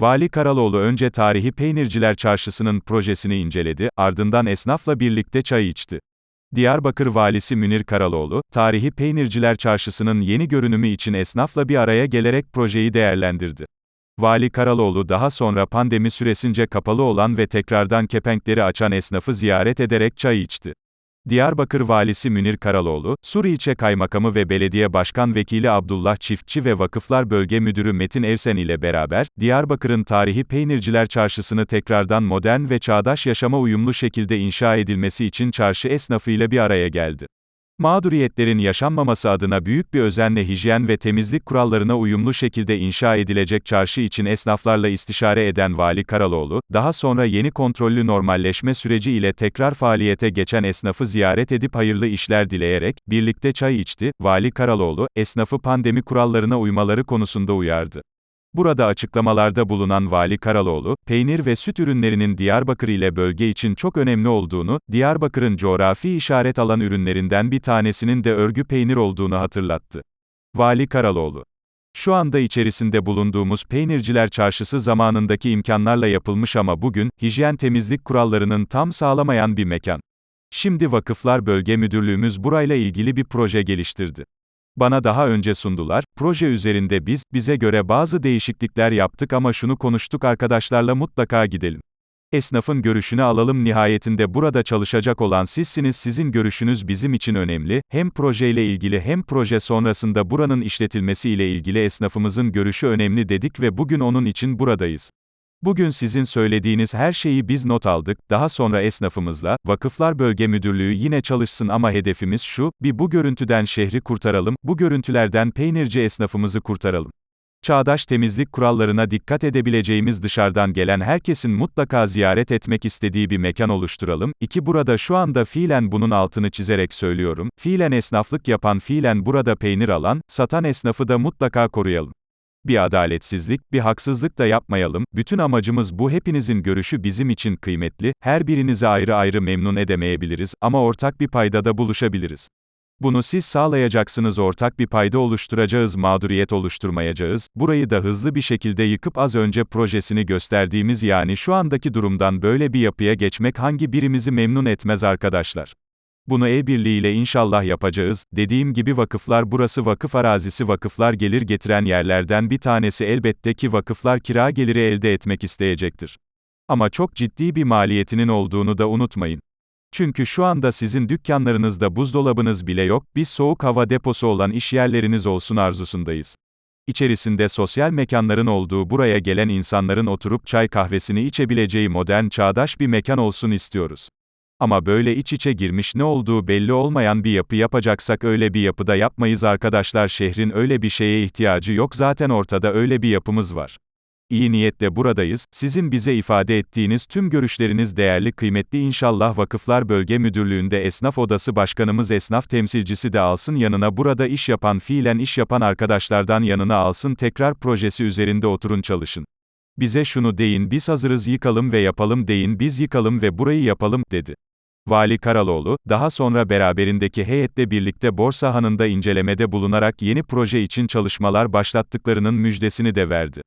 Vali Karaloğlu önce tarihi peynirciler çarşısının projesini inceledi, ardından esnafla birlikte çay içti. Diyarbakır Valisi Münir Karaloğlu, tarihi peynirciler çarşısının yeni görünümü için esnafla bir araya gelerek projeyi değerlendirdi. Vali Karaloğlu daha sonra pandemi süresince kapalı olan ve tekrardan kepenkleri açan esnafı ziyaret ederek çay içti. Diyarbakır Valisi Münir Karaloğlu, Sur İlçe Kaymakamı ve Belediye Başkan Vekili Abdullah Çiftçi ve Vakıflar Bölge Müdürü Metin Evsen ile beraber, Diyarbakır'ın tarihi peynirciler çarşısını tekrardan modern ve çağdaş yaşama uyumlu şekilde inşa edilmesi için çarşı esnafıyla bir araya geldi. Mağduriyetlerin yaşanmaması adına büyük bir özenle hijyen ve temizlik kurallarına uyumlu şekilde inşa edilecek çarşı için esnaflarla istişare eden Vali Karaloğlu, daha sonra yeni kontrollü normalleşme süreci ile tekrar faaliyete geçen esnafı ziyaret edip hayırlı işler dileyerek, birlikte çay içti, Vali Karaloğlu, esnafı pandemi kurallarına uymaları konusunda uyardı. Burada açıklamalarda bulunan Vali Karaloğlu, peynir ve süt ürünlerinin Diyarbakır ile bölge için çok önemli olduğunu, Diyarbakır'ın coğrafi işaret alan ürünlerinden bir tanesinin de örgü peynir olduğunu hatırlattı. Vali Karaloğlu şu anda içerisinde bulunduğumuz peynirciler çarşısı zamanındaki imkanlarla yapılmış ama bugün, hijyen temizlik kurallarının tam sağlamayan bir mekan. Şimdi Vakıflar Bölge Müdürlüğümüz burayla ilgili bir proje geliştirdi. Bana daha önce sundular, proje üzerinde biz, bize göre bazı değişiklikler yaptık ama şunu konuştuk arkadaşlarla mutlaka gidelim. Esnafın görüşünü alalım nihayetinde burada çalışacak olan sizsiniz sizin görüşünüz bizim için önemli, hem projeyle ilgili hem proje sonrasında buranın işletilmesi ile ilgili esnafımızın görüşü önemli dedik ve bugün onun için buradayız. Bugün sizin söylediğiniz her şeyi biz not aldık, daha sonra esnafımızla, Vakıflar Bölge Müdürlüğü yine çalışsın ama hedefimiz şu, bir bu görüntüden şehri kurtaralım, bu görüntülerden peynirci esnafımızı kurtaralım. Çağdaş temizlik kurallarına dikkat edebileceğimiz dışarıdan gelen herkesin mutlaka ziyaret etmek istediği bir mekan oluşturalım. İki burada şu anda fiilen bunun altını çizerek söylüyorum, fiilen esnaflık yapan fiilen burada peynir alan, satan esnafı da mutlaka koruyalım bir adaletsizlik, bir haksızlık da yapmayalım. Bütün amacımız bu hepinizin görüşü bizim için kıymetli. Her birinizi ayrı ayrı memnun edemeyebiliriz ama ortak bir paydada buluşabiliriz. Bunu siz sağlayacaksınız ortak bir payda oluşturacağız mağduriyet oluşturmayacağız, burayı da hızlı bir şekilde yıkıp az önce projesini gösterdiğimiz yani şu andaki durumdan böyle bir yapıya geçmek hangi birimizi memnun etmez arkadaşlar. Bunu el birliğiyle inşallah yapacağız. Dediğim gibi vakıflar burası vakıf arazisi vakıflar gelir getiren yerlerden bir tanesi elbette ki vakıflar kira geliri elde etmek isteyecektir. Ama çok ciddi bir maliyetinin olduğunu da unutmayın. Çünkü şu anda sizin dükkanlarınızda buzdolabınız bile yok, biz soğuk hava deposu olan iş yerleriniz olsun arzusundayız. İçerisinde sosyal mekanların olduğu buraya gelen insanların oturup çay kahvesini içebileceği modern çağdaş bir mekan olsun istiyoruz. Ama böyle iç içe girmiş ne olduğu belli olmayan bir yapı yapacaksak öyle bir yapıda yapmayız arkadaşlar. Şehrin öyle bir şeye ihtiyacı yok. Zaten ortada öyle bir yapımız var. İyi niyetle buradayız, sizin bize ifade ettiğiniz tüm görüşleriniz değerli kıymetli. İnşallah Vakıflar Bölge Müdürlüğü'nde Esnaf Odası Başkanımız esnaf temsilcisi de alsın yanına. Burada iş yapan fiilen iş yapan arkadaşlardan yanına alsın. Tekrar projesi üzerinde oturun çalışın. Bize şunu deyin biz hazırız yıkalım ve yapalım deyin. Biz yıkalım ve burayı yapalım, dedi. Vali Karaloğlu, daha sonra beraberindeki heyetle birlikte Borsa Hanı'nda incelemede bulunarak yeni proje için çalışmalar başlattıklarının müjdesini de verdi.